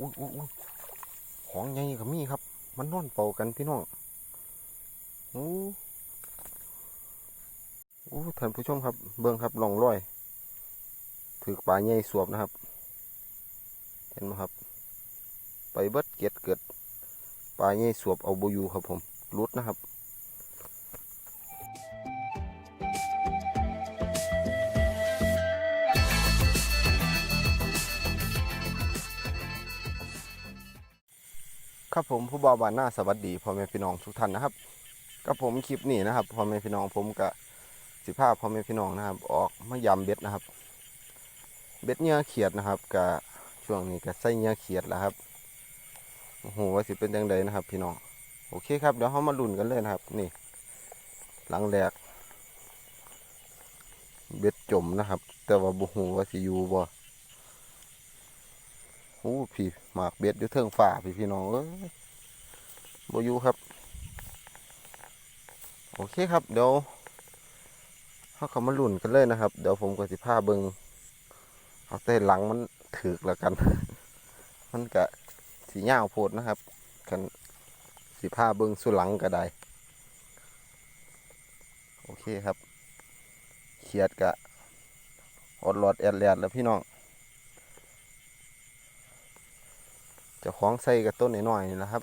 อุ้ยอุ้ยอุ้ยของใหญ่ก็มีครับ มันนอนเป่ากันพี่น้องโอ้โอ้ท่านผู้ชมครับ เบิ่งครับลองรอย ถือปลาใหญ่สวบนะครับ เห็นไหมครับ ไปเบิดเกียดเกิดปลาใหญ่สวบเอาบอยู่ครับผมรุดนะครับ ครับผมผู้บาวบานหน้าสวัสดีพ่อแม่พี่น้องทุกท่านนะครับกับผมคลิปนี้นะครับพ่อแม่พี่น้องผมกับสิภาพพ่อแม่พี่น้องนะครับ ออกมายำเบ็ดนะครับ เบ็ดเนื้อเขียดนะครับกับช่วงนี้ก็ใส่เนื้อเขียดแล้วครับโอ้โหว่าสิเป็นยังไงนะครับ พี่น้องโอเคครับเดี๋ยวเรามาลุ้นกันเลยนะครับ นี่ หลังแรก เบ็ดจมนะครับ แต่ว่าบุหูว่าสิอยู่บ่ โอ้พี่หมากเบ็ดอยู่เทิงฝ่าพี่พี่น้องเอ้ยบอยู่ครับ โอเคครับเดี๋ยวเขาเขามาลุ่นกันเลยนะครับ เดี๋ยวผมก็สิพาเบิงเอาแต่หลังมันถือกแล้วกัน มันกะสีย่าโพดนะครับกันสิพาเบิงสุหลังก็ได้โอเคครับเขียดกะอดหลอดแอดแลดแล้วพี่น้อง เจะคล้าของใส่กับต้นน้อยๆนี่แหละครับ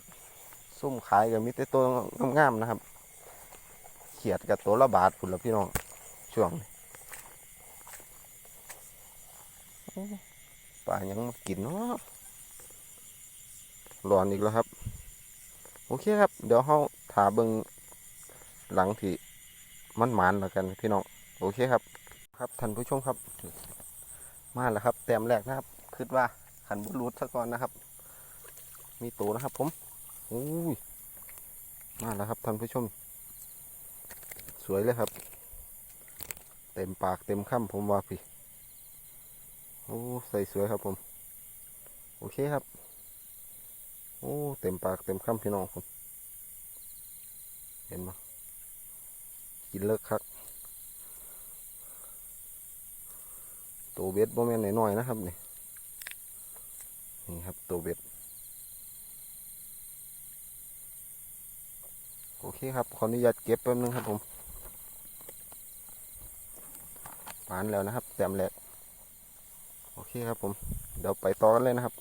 ซุ่มขายกับมิตรต้นงามๆนะครับ เขียดกับตัวละบาทพุ่นละพี่น้องช่วงนี้ป่ายังกินเนาะร้อนอีกแล้วครับ โอเคครับ เดี๋ยวเขาถาเบิงหลังที่มันหมานแล้วกันพี่น้องโอเคครับ ครับท่านผู้ชมครับ มาแล้วครับ แต้มแรกนะครับคิดว่าขันบุรูดซะก่อนนะครับ มีตัวนะครับผมอุ้ยมาแล้วครับท่านผู้ชม สวยเลยครับ เต็มปากเต็มคำผมว่าพี่โอ้ใส่สวยครับผม โอเคครับ โอ้เต็มปากเต็มคำพี่น้องผมเห็นไหมกินเลิกครับตัวเบ็ดบ่แม่นหน้อยๆนะครับนี่นี่ครับตัวเบ็ด โอเคครับ ขออนุญาตเก็บแป๊บนึงครับผมปานแล้วนะครับแต้มแรกโอเคครับผม เดี๋ยวไปต่อกันเลยนะครับ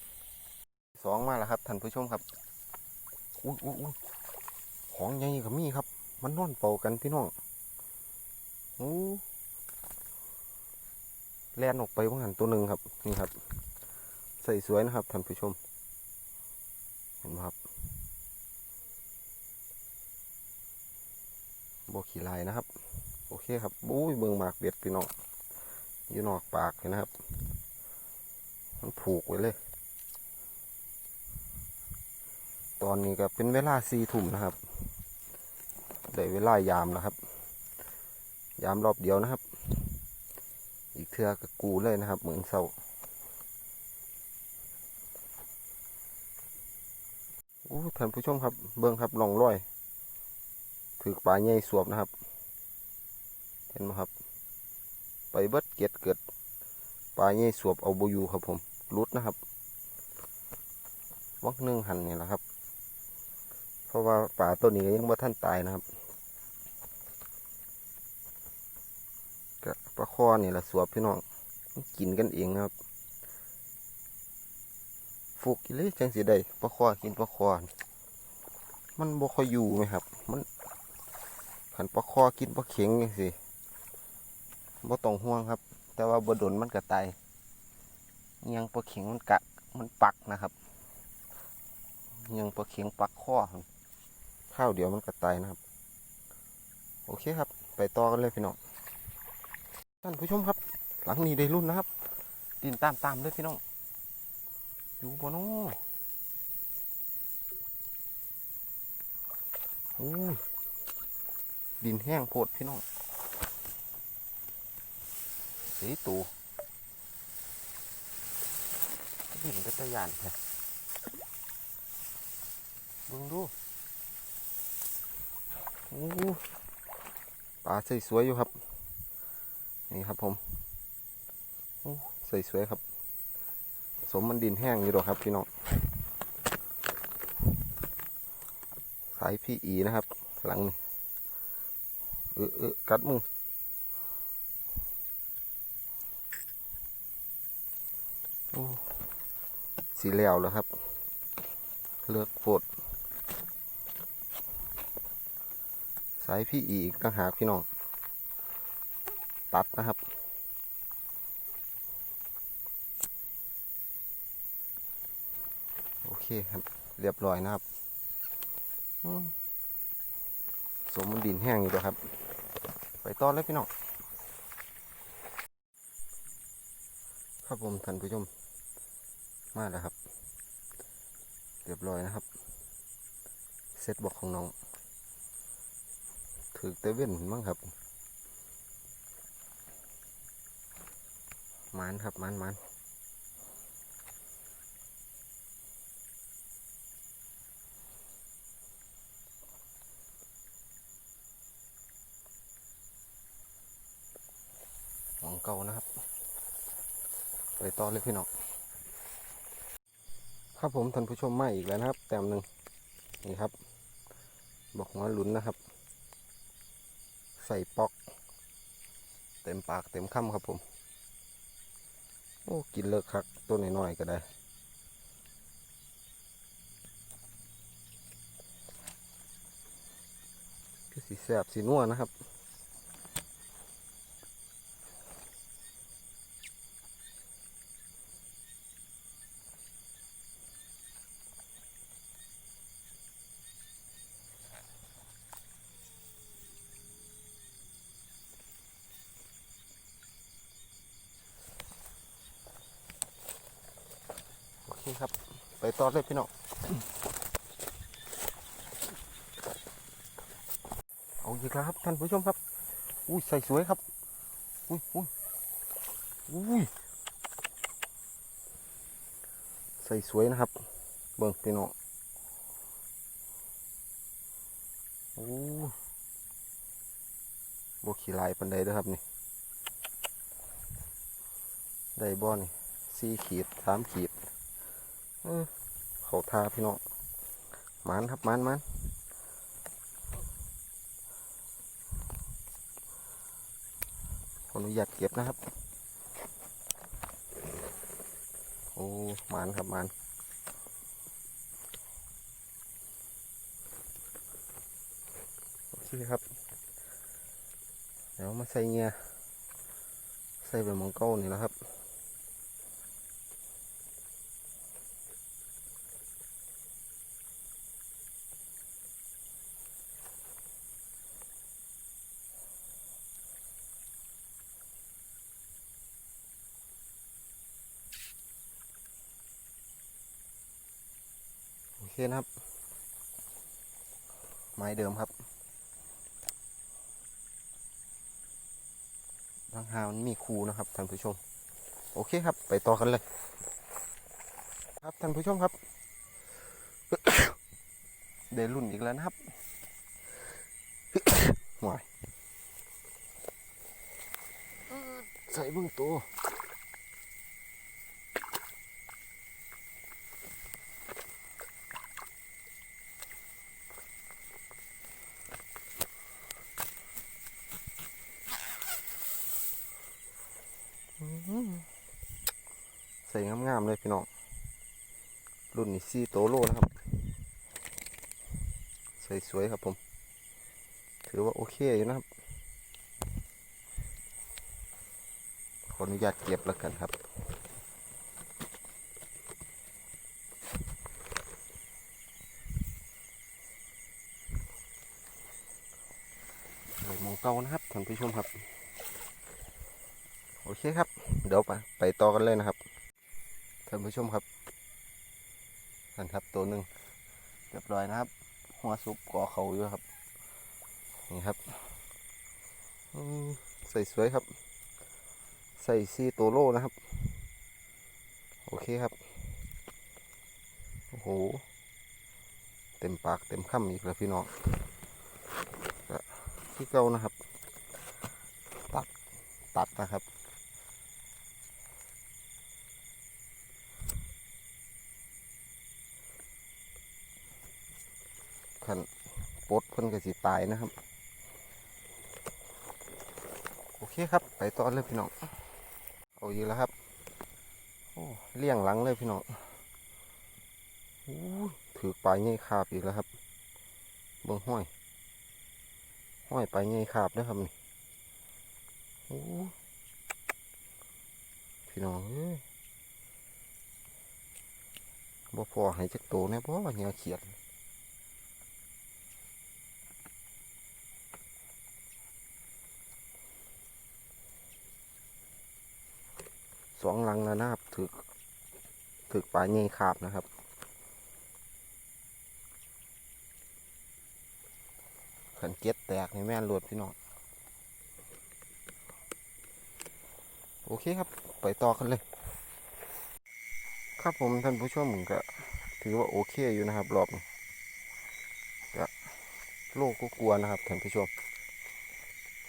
สองมาแล้วครับท่านผู้ชมครับ อุ้ยอุ้ยของใหญ่ก็มีครับ มันนอนเป่ากันพี่น้องโอ้แล่นออกไปว่าหันตัวหนึ่งครับ นี่ครับ ใส่สวยนะครับท่านผู้ชม เห็นไหมครับ บขี่ลายนะครับ โอเคครับบุ้ยเบิงหมากเบ็ดพี่น้องอยู่นอกปากเลยนะครับ มันผูกไว้เลย ตอนนี้ก็เป็นเวลาสี่ทุ่มนะครับได้เวลายามนะครับ ยามรอบเดียวนะครับ อีกเทือกับกูเลยนะครับ เหมือนเศร้าโอ้ท่านผู้ชมครับ เบิ้งครับลองร้อย ถือปลาใหญ่สวบนะครับ เห็นไหมครับ ไปเบิดเก็ดเกิดปลาใหญ่สวบเอาบอยู่ครับผมรุดนะครับวักนึ่งหันนี่แหละครับ เพราะว่าปลาตัวนี้ยังบ่ท่านตายนะครับกะปลาคอนี่แหละสวบพี่น้องกินกันเองครับฟุกอีเลยจังสิได้ปลาคอกินปลาคอมันบ่ค่อยอยู่ไหมครับ ขันปลาคอกินปลาเข็งนี่สิบ่ต้องห่วงครับ แต่ว่าบ่ดนมันก็ตายเงียงปลาเข็งมันกะมันปักนะครับเงียงปลาเข็งปักคอข้าวเดียวมันก็ตายนะครับ โอเคครับ ไปต่อกันเลยพี่น้องท่านผู้ชมครับ หลังนี้ได้รุ่นนะครับ ดินตามตามเลยพี่น้องอยู่บ่น้อโอ้ย ดินแห้งโพดพี่น้องสีตูดินก็ตะยานนะเบิ่งดูโอ้ปลาใส่สวยอยู่ครับ นี่ครับผมโอ้ใส่สวยครับ สมมันดินแห้งอยู่หรอครับพี่น้องสายพี่อีนะครับ หลังนี่ เออเออกัดมือสีแล้วแล้วครับ เลือกโฟดสายพี่อีกต่างหากพี่น้อง ตัดนะครับโอเคครับ เรียบร้อยนะครับสมมันดินแห้งอยู่ตัวครับ ไปต่อนเลยพี่น้องครับผมท่านผู้ชมมาแล้วครับเรียบร้อยนะครับเซตบอกของน้องถือเตเว่นมั้งครับมันครับมันมัน ของเก่านะครับ ไป ต่อเลยพี่น้องครับผมท่านผู้ชมมาอีกแล้วนะครับ แต้มหนึ่งนี่ครับ บอกหัวหลุนนะครับ ใส่ปอก เต็มปากเต็มคำครับผม โอ้กินเลิกคักตัวน้อยๆก็ได้คือสีแสบสีนัวนะครับ โอเคครับ ไปต่อเลยพี่น้องเอาอีกแล้วครับท่านผู้ชมครับ อุ้ยใส่สวยครับ อุ้ยอุ้ยอุ้ยใส่สวยนะครับ เบิ่งพี่น้องโอ้บขี่ลายปันใดด้อครับนี่ได้บ่อนี่สี่ขีดสามขีด เขาทาพี่น้องมันครับมันมันขออนุญาตเก็บนะครับ โอ้มันครับมันโอเคครับ เดี๋ยวมาใส่เงียใส่ไปมองเก้านี่แหล้วครับ เคนะครับ ไม้เดิมครับทางหามันมีคูนะครับท่านผู้ชม โอเคครับ ไปต่อกันเลย ครับท่านผู้ชมครับได้รุ่นอีกแล้วนะครับหวายใส่เบื้องตัว ส่งามๆเลยพี่น้องรุ่นนี้ซีโตโลนะครับ ใส่สวยครับผม ถือว่าโอเคอยู่นะครับ ขออนุญาตเก็บแล้วกันครับใบมองเก่านะครับท่านผู้ชมครับ โอเคครับ เดี๋ยวไปไปต่อกันเลยนะครับ ท่านผู้ชมครับนั่นครับตัวหนึ่งเรียบร้อยนะครับ หัวซุปก่อเขาอยู่ครับ นี่ครับใส่สวยครับ ใส่ซีโตโร่นะครับ โอเคครับ โอ้โห เต็มปากเต็มคำอีกแล้วพี่น้องที่เก่านะครับ ตัด ตัดนะครับ ขันปดเพิ่นก็สิตายนะครับ โอเคครับ ไปต่อเลยพี่น้อง เอาอีกแล้วครับ โอ้เลี้ยงหลังเลยพี่น้องถือปลายใหญ่คาบอีกแล้วครับ เบิ่งห้อย ห้อยปลายใหญ่คาบนะครับนี่โอ้พี่น้องเอ้ยบ่พอให้จักโตแน่บ่เหี่ยเขียด สองหลังแล้วนะครับถึกถึกปลาเงยขาบนะครับขันเก็ตแตกในแม่นหลวดพี่น้องโอเคครับ ไปต่อกันเลย ครับผมท่านผู้ชมก็ถือว่าโอเคอยู่นะครับ รอบนี้ก็โลกก็กลัวนะครับท่านผู้ชม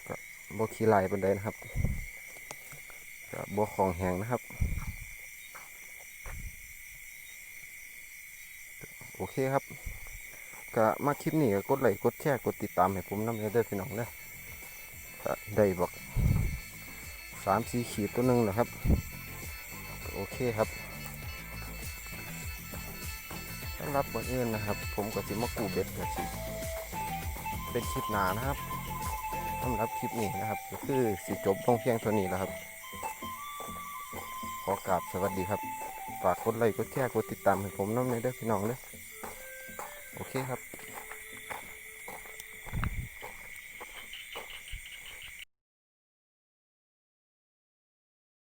ก็บขี้ไหลปันไดนะครับ ก็บของแหงนะครับ โอเคครับก็มาคลิปนี้ก็กดไลค์กดแชร์กดติดตามให้ผมน้ำเด้อพี่น้องเด้อก็ได้บอกสามสี่ขีดตัวหนึ่งนะครับ โอเคครับสำหรับคนอื่นนะครับ ผมก็สิมากูเบ็ดก็สิเป็นคลิปหนานะครับสำหรับคลิปนี้นะครับ ก็คือสิจบลงเพียงเท่านี้แล้วครับ ขอกราบสวัสดีครับ ฝากกดไลค์กดแชร์กดติดตามให้ผมน้ำในเด้อพี่น้องเด้อโอเคครับ